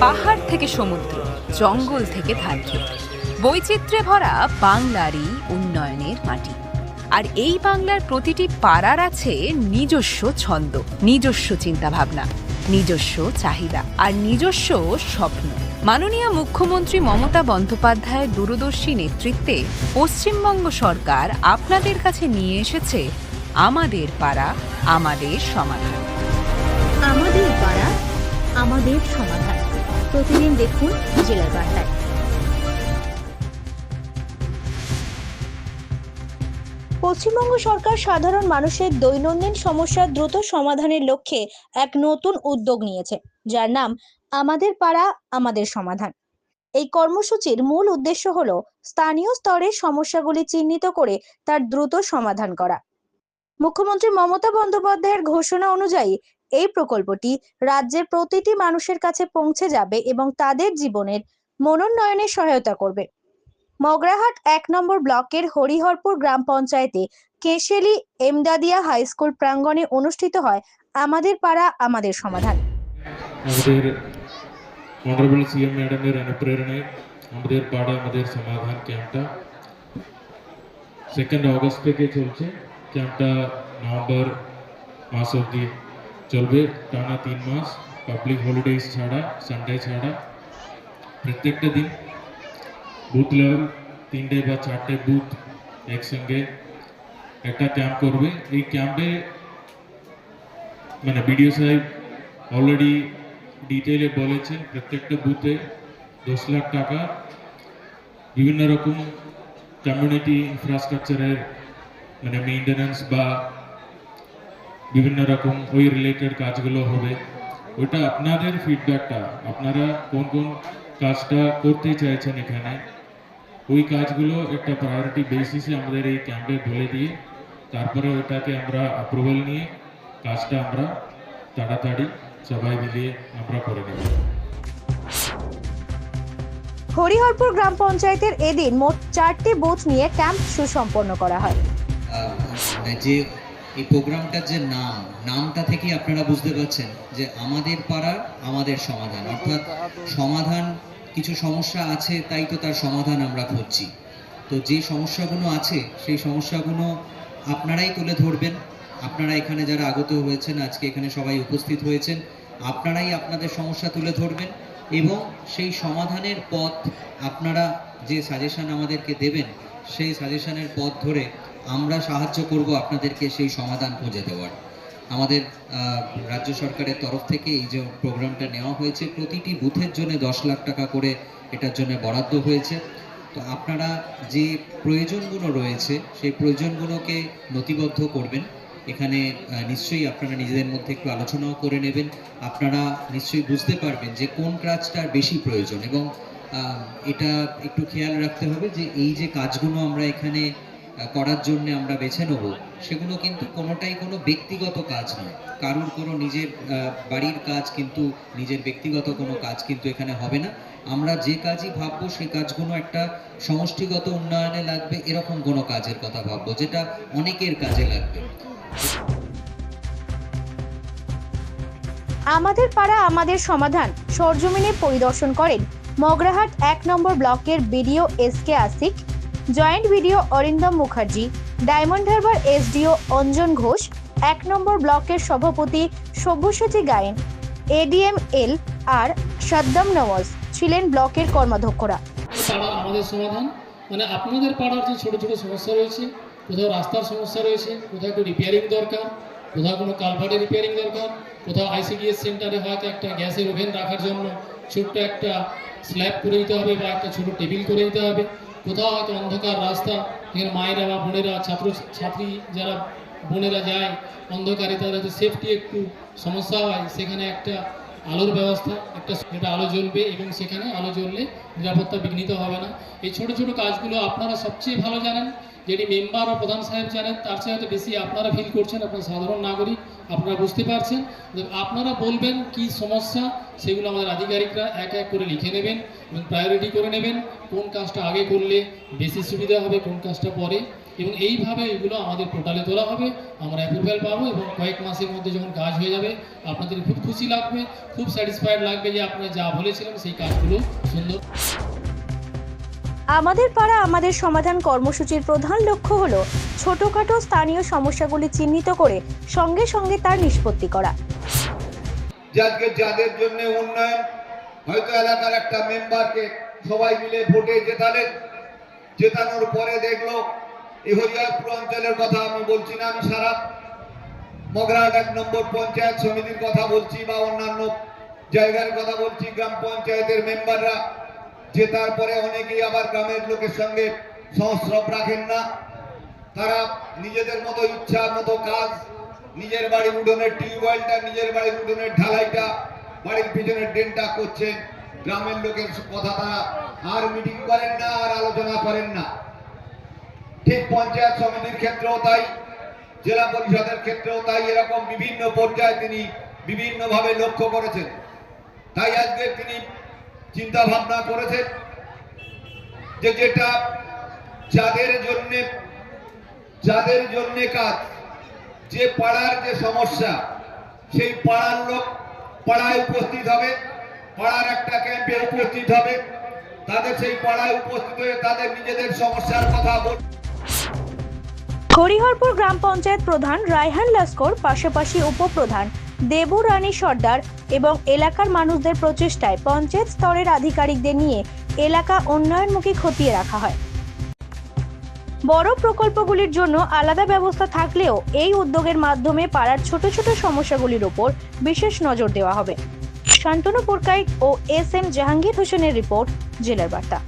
পাহাড় থেকে সমুদ্র, জঙ্গল থেকে ধার্য বৈচিত্র্যে ভরা বাংলারই উন্নয়নের মাটি। আর এই বাংলার প্রতিটি পাড়ার আছে নিজস্ব ছন্দ, নিজস্ব চিন্তাভাবনা, নিজস্ব চাহিদা আর নিজস্ব স্বপ্ন। মাননীয় মুখ্যমন্ত্রী মমতা বন্দ্যোপাধ্যায়ের দূরদর্শী নেতৃত্বে পশ্চিমবঙ্গ সরকার আপনাদের কাছে নিয়ে এসেছে আমাদের পাড়া, আমাদের সমাধান। আমাদের পাড়া, আমাদের সমাধান। প্রতিদিন দেখুন জেলার বার্তায়। পশ্চিমবঙ্গ সরকার সাধারণ মানুষের দৈনন্দিন সমস্যার দ্রুত সমাধানের লক্ষ্যে এক নতুন উদ্যোগ নিয়েছে, যার নাম আমাদের পাড়া, আমাদের সমাধান। এই কর্মসূচির মূল উদ্দেশ্য হল স্থানীয় স্তরের সমস্যাগুলি চিহ্নিত করে তার দ্রুত সমাধান করা। মুখ্যমন্ত্রী মমতা বন্দ্যোপাধ্যায়ের ঘোষণা অনুযায়ী এই প্রকল্পটি রাজ্যের প্রতিটি মানুষের কাছে পৌঁছে যাবে এবং তাদের জীবনের মনোন্নয়নে সহায়তা করবে। মগরাহাট এক নম্বর ব্লকের হরিহরপুর গ্রাম পঞ্চায়েতে কেশেলি এমদাদিয়া হাই স্কুল প্রাঙ্গণে অনুষ্ঠিত হয় আমাদের পাড়া, আমাদের সমাধান। আমাদের পাড়া, আমাদের সমাধান ক্যাম্পটা নভেম্বর মাস অবধি চলবে টানা তিন মাস। পাবলিক হলিডেজ ছাড়া সানডে ছাড়া। প্রত্যেকটা দিন বুথ লেভেল তিনটে বা চারটে বুথ একসঙ্গে একটা ক্যাম্প করবে। এই ক্যাম্পে মানে বিডিও সাহেব অলরেডি ডিটেলে বলেছেন, প্রত্যেকটা বুথে দশ লাখ টাকা। বিভিন্ন রকম কমিউনিটি ইনফ্রাস্ট্রাকচারের মানে মেনটেন্যান্স বা বিভিন্ন রকম ওই রিলেটেড কাজগুলো হবে। ওইটা আপনাদের ফিডব্যাকটা আপনারা কোন কোন কাজটা করতে চাইছেন এখানে ওই কাজগুলো একটা প্রায়োরিটি বেসিসে আমাদের এই ক্যাম্পে বলে দিয়ে তারপরে ওইটাকে আমরা অ্যাপ্রুভাল নিয়ে কাজটা আমরা তাড়াতাড়ি সবাই মিলিয়ে আমরা করে নেব। হরিহরপুর গ্রাম পঞ্চায়েতের এদিন মোট চারটি বুথ নিয়ে ক্যাম্প সুসম্পন্ন করা হয়। যে এই প্রোগ্রামটার যে নাম, নামটা থেকেই আপনারা বুঝতে পারছেন যে আমাদের পাড়ার আমাদের সমাধান। অর্থাৎ সমাধান কিছু সমস্যা আছে, তাই তো তার সমাধান আমরা খুঁজছি। তো যে সমস্যাগুলো আছে, সেই সমস্যাগুলো আপনারাই তুলে ধরবেন। আপনারা এখানে যারা আগত হয়েছেন, আজকে এখানে সবাই উপস্থিত হয়েছেন, আপনারাই আপনাদের সমস্যা তুলে ধরবেন এবং সেই সমাধানের পথ আপনারা যে সাজেশন আমাদেরকে দেবেন, সেই সাজেশানের পথ ধরে আমরা সাহায্য করব আপনাদেরকে সেই সমাধান খুঁজে দেওয়ার। আমাদের রাজ্য সরকারের তরফ থেকে এই যে প্রোগ্রামটা নেওয়া হয়েছে, প্রতিটি বুথের জন্য দশ লাখ টাকা করে এটার জন্য বরাদ্দ হয়েছে। তো আপনারা যে প্রয়োজনগুলো রয়েছে, সেই প্রয়োজনগুলোকে নথিবদ্ধ করবেন। এখানে নিশ্চয়ই আপনারা নিজেদের মধ্যে একটু আলোচনাও করে নেবেন। আপনারা নিশ্চয়ই বুঝতে পারবেন যে কোন কাজটার বেশি প্রয়োজন এবং এটা একটু খেয়াল রাখতে হবে যে এই যে কাজগুলো আমরা এখানে করার জন্য আমরা বেছে নেব, সেগুলো কিন্তু কোনোটাই কোনো ব্যক্তিগত কাজ নয়। কারোর কোনো নিজের বাড়ির কাজ কিন্তু, নিজের ব্যক্তিগত কোনো কাজ কিন্তু এখানে হবে না। আমরা যে কাজই ভাববো, সেই কাজগুলো একটা সমষ্টিগত উন্নয়নে লাগবে, এরকম কোনো কাজের কথা ভাববো, যেটা অনেকের কাজে লাগবে। আমাদের পাড়া, আমাদের সমাধান, সরজমিনে পরিদর্শন করেন। মগরাহাট এক নম্বর ব্লকের BDO S K Asik joint BDO Arindam Mukherjee, Diamond Harbour SDO Anjan Ghosh, এক নম্বর ব্লকের সভাপতি Sabyasachi Gayen ADM L R Saddam Nawaz ছিলেন ব্লকের কর্মাধ্যক্ষরা। আমাদের সমাধান মানে আপনাদের পাড়ার যে ছোটো ছোটো সমস্যা রয়েছে, কোথাও রাস্তার সমস্যা রয়েছে, কোথাও একটু রিপেয়ারিং দরকার, কোথাও কোনো কালভার্টের রিপেয়ারিং দরকার, কোথাও আইসিডিএস সেন্টারে হয়তো একটা গ্যাসের ওভেন রাখার জন্য ছোট্ট একটা স্ল্যাব করে দিতে হবে বা একটা ছোটো টেবিল করে দিতে হবে। কোথাও হয়তো অন্ধকার রাস্তা যেখানে মায়েরা বা বোনেরা, ছাত্র, ছাত্রী যারা বোনেরা যায়, অন্ধকারে তাদের সেফটি একটু সমস্যা হয়। সেখানে একটা আলোর ব্যবস্থা, একটা একটা আলো জ্বলবে এবং সেখানে আলো জ্বললে নিরাপত্তা বিঘ্নিত হবে না। এই ছোট ছোট কাজগুলো আপনারা সবচেয়ে ভালো জানেন। যেটি মেম্বার বা প্রধান সাহেব জানেন, তার চেয়ে হয়তো বেশি আপনারা ফিল করছেন, আপনারা সাধারণ নাগরিক। আপনারা বুঝতে পারছেন? আপনারা বলবেন কি সমস্যা? সেগুলো আমাদের আধিকারিকরা এক এক করে লিখে নেবেন এবং প্রায়োরিটি করে নেবেন, কোন কাজটা আগে করলে বেশি সুবিধা হবে, কোন কাজটা পরে। এবং এইভাবে এগুলো আমাদের পোর্টালে তোলা হবে। আমরা অ্যাপ্রুভ্যাল পাবো এবং কয়েক মাসের মধ্যে যখন কাজ হয়ে যাবে, আপনাদের খুব খুশি লাগবে, খুব স্যাটিসফাইড লাগবে যে আপনারা যা বলেছিলেন সেই কাজগুলো সুন্দর আমাদের পাড়া, আমাদের সমাধান কর্মসূচির প্রধান লক্ষ্য হল ছোটখাটো স্থানীয় সমস্যাগুলি চিহ্নিত করে সঙ্গে সঙ্গে তার নিষ্পত্তি করা। যে আজকে যাদের জন্য উন্নয়ন, হয়তো এলাকার একটা মেম্বারকে সবাই মিলে ভোটে জেতালেন, জেতানোর পরে দেখল হরিয়ারপুর অঞ্চলের কথা আমি বলছি না, আমি সারা মগরাহাট এক নম্বর পঞ্চায়েত সমিতির কথা বলছি বা অন্যান্য জায়গার কথা বলছি, গ্রাম পঞ্চায়েতের মেম্বাররা জেতার পরে অনেকেই আবার গ্রামের লোকের সঙ্গে সংস্রব রাখেন না। তারা নিজেদের মতো ইচ্ছা মতো কাজ, নিজের বাড়ির উঠোনের টিউবওয়েলটা, নিজের বাড়ির উঠোনের ঢালাইটা, বাড়ির পিছনের ড্রেনটা করছেন। গ্রামের লোকের কথা তারা আর মিটিং করেন না, আর আলোচনা করেন না। ঠিক পঞ্চায়েত সমিতির ক্ষেত্রেও তাই, জেলা পরিষদের ক্ষেত্রেও তাই, এরকম বিভিন্ন পর্যায়ে তিনি বিভিন্নভাবে লক্ষ্য করেছেন। তাই আজকে তিনি চিন্তা ভাবনা করেছেন যে যেটা যাদের জন্যে, যাদের জন্য কাজ, যে পাড়ার যে সমস্যা, সেই পাড়ার লোক পাড়ায় উপস্থিত হবে, পাড়ার একটা ক্যাম্পে উপস্থিত হবে, তাদের সেই পাড়ায় উপস্থিত হয়ে তাদের নিজেদের সমস্যার কথা বল হরিহরপুর গ্রাম পঞ্চায়েত প্রধান রায়হান লস্কর, পাশাপাশি উপপ্রধান দেবু রানী সর্দার এবং এলাকার মানুষদের প্রচেষ্টায় পঞ্চায়েত স্তরের আধিকারিকদের নিয়ে এলাকা উন্নয়নমুখী খতিয়ে রাখা হয়। বড় প্রকল্পগুলির জন্য আলাদা ব্যবস্থা থাকলেও এই উদ্যোগের মাধ্যমে পাড়ার ছোট ছোট সমস্যাগুলির উপর বিশেষ নজর দেওয়া হবে। শান্তনু পুরকাইত ও এস এম জাহাঙ্গীর হোসেনের রিপোর্ট, জেলার বার্তা।